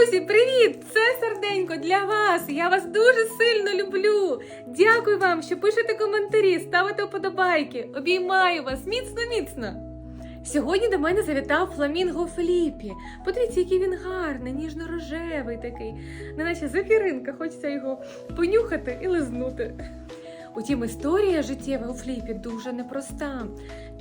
Друзі, привіт! Це серденько для вас. Я вас дуже сильно люблю. Дякую вам, що пишете коментарі, ставите вподобайки. Обіймаю вас міцно, міцно. Сьогодні до мене завітав фламінго Фліпі. Подивіться, який він гарний, ніжно-рожевий такий, неначе зефіринка, хочеться його понюхати і лизнути. Утім, історія життєва у Фліпі дуже непроста.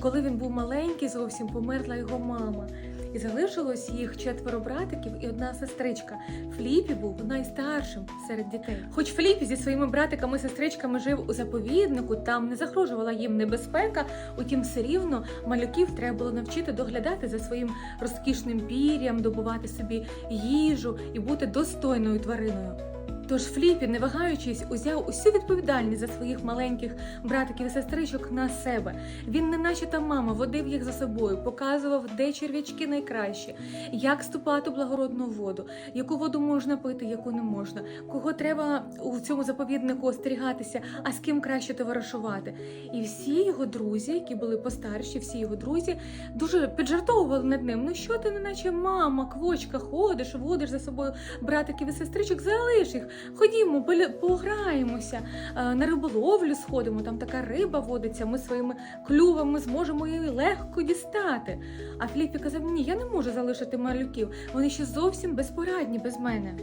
Коли він був маленький, зовсім померла його мама. І залишилось їх четверо братиків і одна сестричка. Фліпі був найстаршим серед дітей. Хоч Фліпі зі своїми братиками і сестричками жив у заповіднику, там не загрожувала їм небезпека. Утім, все рівно малюків треба було навчити доглядати за своїм розкішним пір'ям, добувати собі їжу і бути достойною твариною. Тож Фліпі, не вагаючись, узяв усю відповідальність за своїх маленьких братиків і сестричок на себе. Він, не наче та мама, водив їх за собою, показував, де черв'ячки найкращі, як ступати у благородну воду, яку воду можна пити, яку не можна, кого треба у цьому заповіднику остерігатися, а з ким краще товаришувати. І всі його друзі, які були постарші, всі його друзі, дуже піджартовували над ним. Ну що ти, не наче мама, квочка, ходиш, водиш за собою братиків і сестричок, залиш їх. Ходімо, пограємося, е, на риболовлю сходимо, там така риба водиться, ми своїми клювами зможемо її легко дістати. А Фліпі казав: ні, я не можу залишити малюків, вони ще зовсім безпорадні без мене.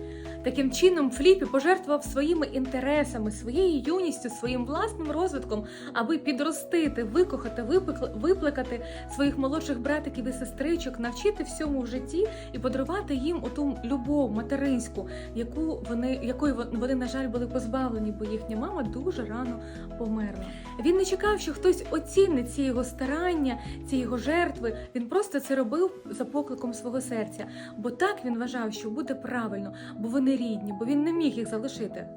Таким чином, Фліпі пожертвував своїми інтересами, своєю юністю, своїм власним розвитком, аби підростити, викохати, виплакати своїх молодших братиків і сестричок, навчити всьому в житті і подарувати їм оту любов материнську, яку вони, якої вони, на жаль, були позбавлені, бо їхня мама дуже рано померла. Він не чекав, що хтось оцінить ці його старання, ці його жертви. Він просто це робив за покликом свого серця, бо так він вважав, що буде правильно, бо вони рідні, бо він не міг їх залишити.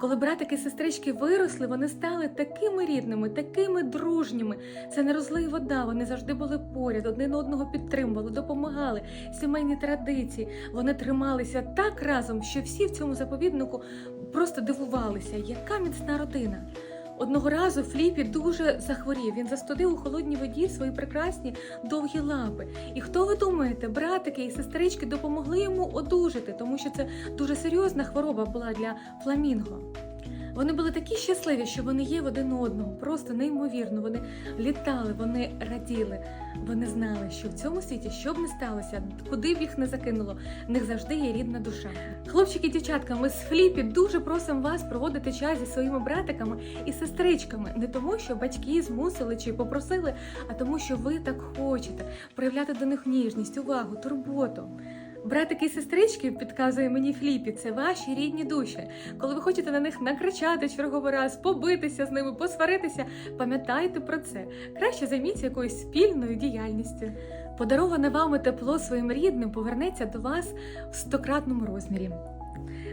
Коли братики і сестрички виросли, вони стали такими рідними, такими дружніми. Це не розлий вода. Вони завжди були поряд, один одного підтримували, допомагали. Сімейні традиції. Вони трималися так разом, що всі в цьому заповіднику просто дивувалися, яка міцна родина. Одного разу Фліпі дуже захворів. Він застудив у холодній воді свої прекрасні довгі лапи. І хто ви думаєте, братики і сестрички допомогли йому одужати, тому що це дуже серйозна хвороба була для фламінго. Вони були такі щасливі, що вони є в один одного, просто неймовірно. Вони літали, вони раділи. Вони знали, що в цьому світі, що б не сталося, куди б їх не закинуло, в них завжди є рідна душа. Хлопчики дівчатка, ми з Фліпі дуже просимо вас проводити час зі своїми братиками і сестричками, не тому, що батьки змусили чи попросили, а тому, що ви так хочете проявляти до них ніжність, увагу, турботу. Братики і сестрички, підказує мені Фліпі, це ваші рідні душі. Коли ви хочете на них накричати черговий раз, побитися з ними, посваритися, пам'ятайте про це. Краще займіться якоюсь спільною діяльністю. Подароване вами тепло своїм рідним повернеться до вас в стократному розмірі.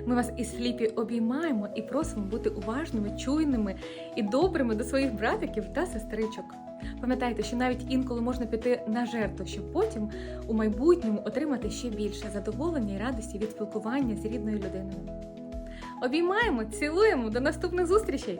Ми вас із Фліпі обіймаємо і просимо бути уважними, чуйними і добрими до своїх братиків та сестричок. Пам'ятайте, що навіть інколи можна піти на жертву, щоб потім у майбутньому отримати ще більше задоволення і радості від спілкування з рідною людиною. Обіймаємо, цілуємо, до наступних зустрічей!